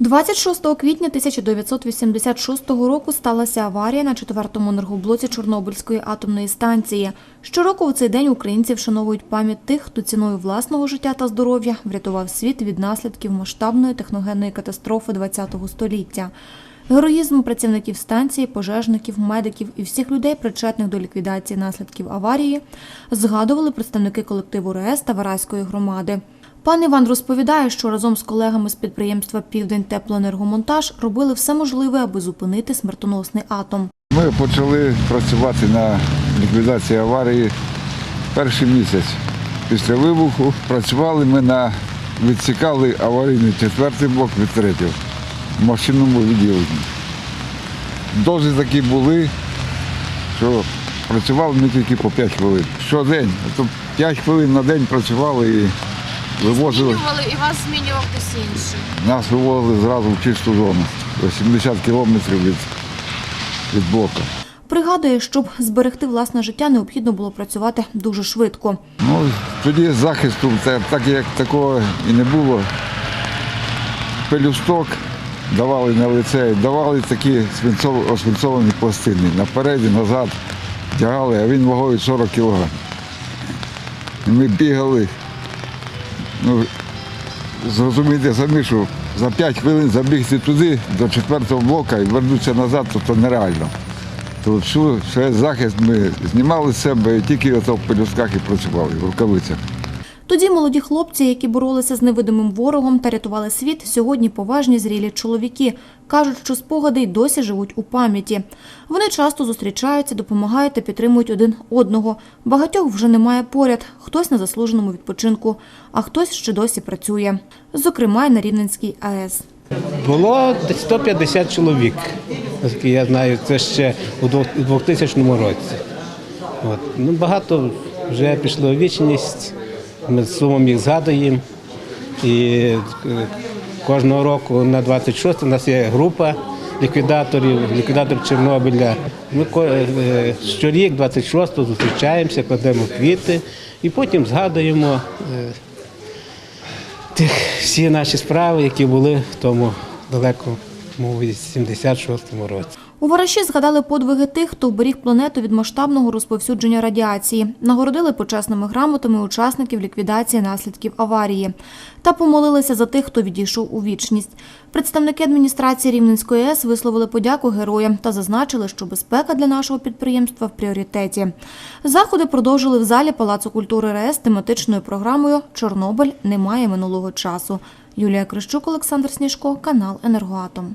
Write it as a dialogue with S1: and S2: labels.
S1: 26 квітня 1986 року сталася аварія на четвертому енергоблоці Чорнобильської атомної станції. Щороку у цей день українці вшановують пам'ять тих, хто ціною власного життя та здоров'я врятував світ від наслідків масштабної техногенної катастрофи ХХ століття. Героїзм працівників станції, пожежників, медиків і всіх людей, причетних до ліквідації наслідків аварії, згадували представники колективу РЕС та Вараської громади. Пан Іван розповідає, що разом з колегами з підприємства Південь Теплоенергомонтаж робили все можливе, аби зупинити смертоносний атом.
S2: Ми почали працювати на ліквідації аварії перший місяць. Після вибуху працювали ми на відсікали аварійний четвертий блок від третього в машинному відділенні. Дози такі були, що працювали ми тільки по 5 хвилин. Щодень, тобто 5 хвилин на день працювали і вивозили.
S3: Змінювали і вас змінював хтось інший.
S2: Нас вивозили зразу в чисту зону, 80 кілометрів від, від блоку.
S1: Пригадує, щоб зберегти власне життя, необхідно було працювати дуже швидко.
S2: Ну, тоді захисту, так як такого і не було. Пелюсток давали на лице, давали такі свинцов- освинцовані пластини. Наперед і назад тягали, а він вагою 40 кг. І ми бігали. Ну, зрозумійте самі, що за 5 хвилин забігти туди, до четвертого блока і вернутися назад, то, то нереально. То всю весь захист ми знімали з себе і тільки в пелюстках і працювали, в рукавицях.
S1: Тоді молоді хлопці, які боролися з невидимим ворогом та рятували світ, сьогодні поважні зрілі чоловіки. Кажуть, що спогади й досі живуть у пам'яті. Вони часто зустрічаються, допомагають та підтримують один одного. Багатьох вже немає поряд, хтось на заслуженому відпочинку, а хтось ще досі працює. Зокрема, й на Рівненській АЕС.
S4: Було десь 150 чоловік, наскільки я знаю, це ще у двох- у 2000 році. От. Ну, багато вже пішло вічність, ми з сумом їх згадуємо. І е, кожного року на 26 у нас є група ліквідаторів, ліквідатор Чорнобиля. Ми е, щорік, 26-го, зустрічаємося, кладемо квіти і потім згадуємо е, тих всі наші справи, які були в тому далекому 76-му році.
S1: У Вараші згадали подвиги тих, хто вберіг планету від масштабного розповсюдження радіації, нагородили почесними грамотами учасників ліквідації наслідків аварії та помолилися за тих, хто відійшов у вічність. Представники адміністрації Рівненської АЕС висловили подяку героям та зазначили, що безпека для нашого підприємства в пріоритеті. Заходи продовжили в залі Палацу культури РАЕС тематичною програмою Чорнобиль немає минулого часу. Юлія Крищук, Олександр Сніжко, канал Енергоатом.